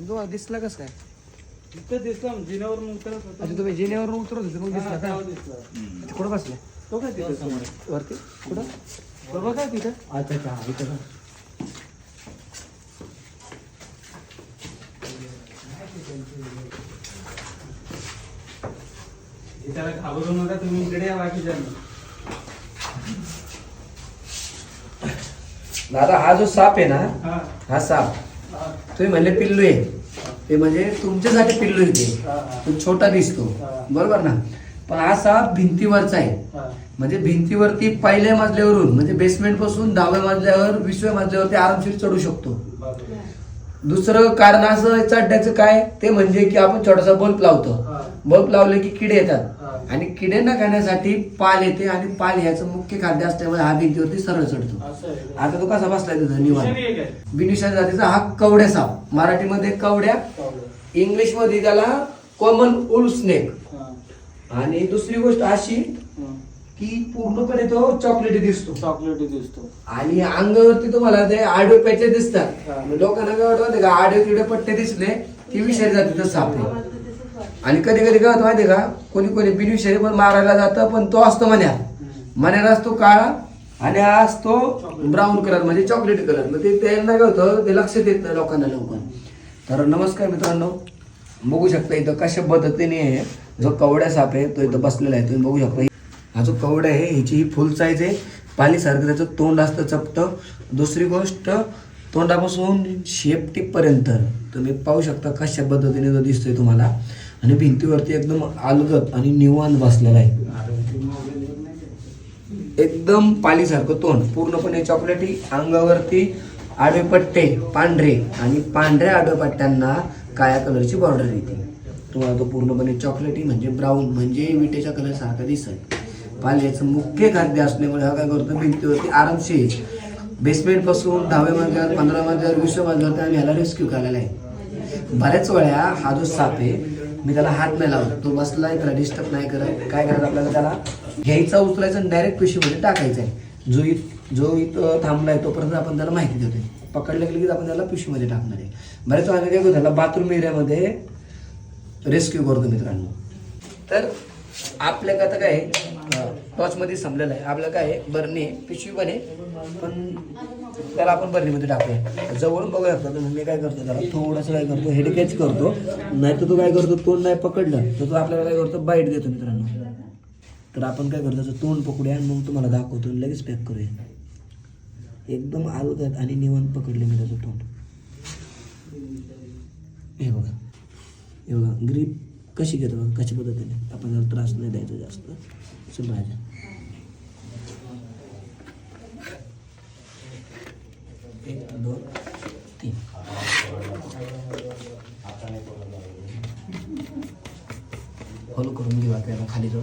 आणि तुम्हाला दिसला कसं काय? इथं दिसला जिन्यावर उतरत होता. अच्छा तुम्ही जिन्यावर उतरत होते मग दिसला हा, का? ते कुठं बसले? तो काय तिथं समोर? वरती? कुठं? तो बघा तिथं? अच्छा अच्छा इथं का? हे त्याला घाबरू नका तुम्ही इकडे या बाकीच्या दादा हा जो साप आहे ना हा. हा साप. तुम्ही म्हणले पिल्लू आहे ते म्हणजे तुमच्यासाठी पिल्लू आहे ते छोटा दिसतो. बरोबर ना पण हा साप भिंतीवरचा आहे. म्हणजे भिंतीवरती पहिल्या मजल्यावरून म्हणजे बेसमेंटपासून दहाव्या मजल्यावर विसव्या मजल्यावरती आरामशीर चढू शकतो. दुसरं कारण असं चढण्याचं काय ते म्हणजे की आपण छोटासा बल्ब लावतो. बल्ब लावले की किडे येतात हा. आणि किड्यांना खाण्यासाठी पाल येते आणि पाल ह्याचं मुख्य खाद्य असल्यामुळे हा भिंतीवरती सरळ चढतो असं आहे का? आता तो कसा बसलाय तुझा निवांत? बिनिशा जातीचा हा कवड्या साप मराठीमध्ये कवड्या. इंग्लिशमध्ये त्याला कॉमन उल स्नेक हा. आणि दुसरी गोष्ट अशी हं. की पूर्णपणे तो चॉकलेटी दिसतो चॉकलेटी दिसतो आणि अंगावरती तुम्हाला ते आडवे पॅचे दिसतात लोकांना काय वाटतं का आडवे तिडे पट्टे दिसले की विषारी जातीचा साप आहे आणि कधी कधी काय होतं माहितीये का? कोणी कोणी बिनविषारी पण मारायला जातं पण तो असतो म्हण्या मन्यात असतो काळा आणि हा असतो ब्राऊन कलर म्हणजे चॉकलेटी कलर मग ते त्यांना काय होतं ते लक्षात येत नाही लोकांना लवकर. तर नमस्कार मित्रांनो बघू शकता इथं कशा पद्धतीने आहे जो कवड्या साप आहे तो इथं बसलेला आहे. तुम्ही बघू शकता. हा जो कवडा आहे ह्याची ही फुल साईज आहे. पालीसारखं त्याचं तोंड असतं चपटं. दुसरी गोष्ट तोंडापासून शेपटीपर्यंत. तुम्ही पाहू शकता कशा पद्धतीने जो दिसतोय तुम्हाला. आणि भिंतीवरती एकदम अलगत आणि निवांत बसलेला आहे. एकदम पालीसारखं तोंड. पूर्णपणे चॉकलेटी अंगावरती आडवे पट्टे पांढरे आणि पांढऱ्या आडवे पट्ट्यांना काळ्या कलरची बॉर्डर येते. तुम्हाला तो पूर्णपणे चॉकलेटी म्हणजे ब्राऊन म्हणजे विटेच्या कलर सारखा दिसत पाल्याचं मुख्य खाद्य असल्यामुळे हा काय करतो? भिंतीवरती आरामशीर बेसमेंटपासून दहाव्या मजल्यावर पंधरा मजल्यावर वीसव्या मजल्यावर आम्ही ह्याला रेस्क्यू करायला आहे. बऱ्याच वेळा हा जो साप आहे मी त्याला हात नाही लावत तो बसलाय त्याला डिस्टर्ब नाही करत. काय करत आपल्याला त्याला? घ्यायचा उचलायचा आणि डायरेक्ट पिशवीमध्ये टाकायचा आहे जो इत जो इथं थांबलाय तोपर्यंत आपण त्याला माहिती देतोय. पकडलं गेलं की आपण त्याला पिशवीमध्ये टाकणार आहे. बऱ्याच वेळा काय करतो त्याला बाथरूम एरियामध्ये रेस्क्यू करतो मित्रांनो. तर आपल्या आता काय? टॉर्चमध्ये संपलेलं आहे. आपलं काय? आहे, बरणी आहे, पिशवी पण आहे पण त्याला आपण बरणीमध्ये टाकूया. जवळून बघू शकता तुम्ही मी काय करतो त्याला थोडंसं काय करतो हेड कॅच करतो. नाही तर तो काय करतो तोंड नाही पकडलं तर तो आपल्याला काय करतो बाईट देतो मित्रांनो. तर आपण काय करतो त्याचं तोंड पकडूया आणि मग तुम्हाला दाखवतो आणि लगेच पॅक करूया. एकदम आलूत आहेत आणि निवांत पकडले मी त्याचं तोंड. हे बघा. हे बघा ग्रीप कशी घेतो बघा कशा पद्धतीने? आपण त्याला त्रास नाही द्यायचा जास्त. चल एक दोन तीन. फॉलो करून घेऊ आपल्याला खाली जाऊ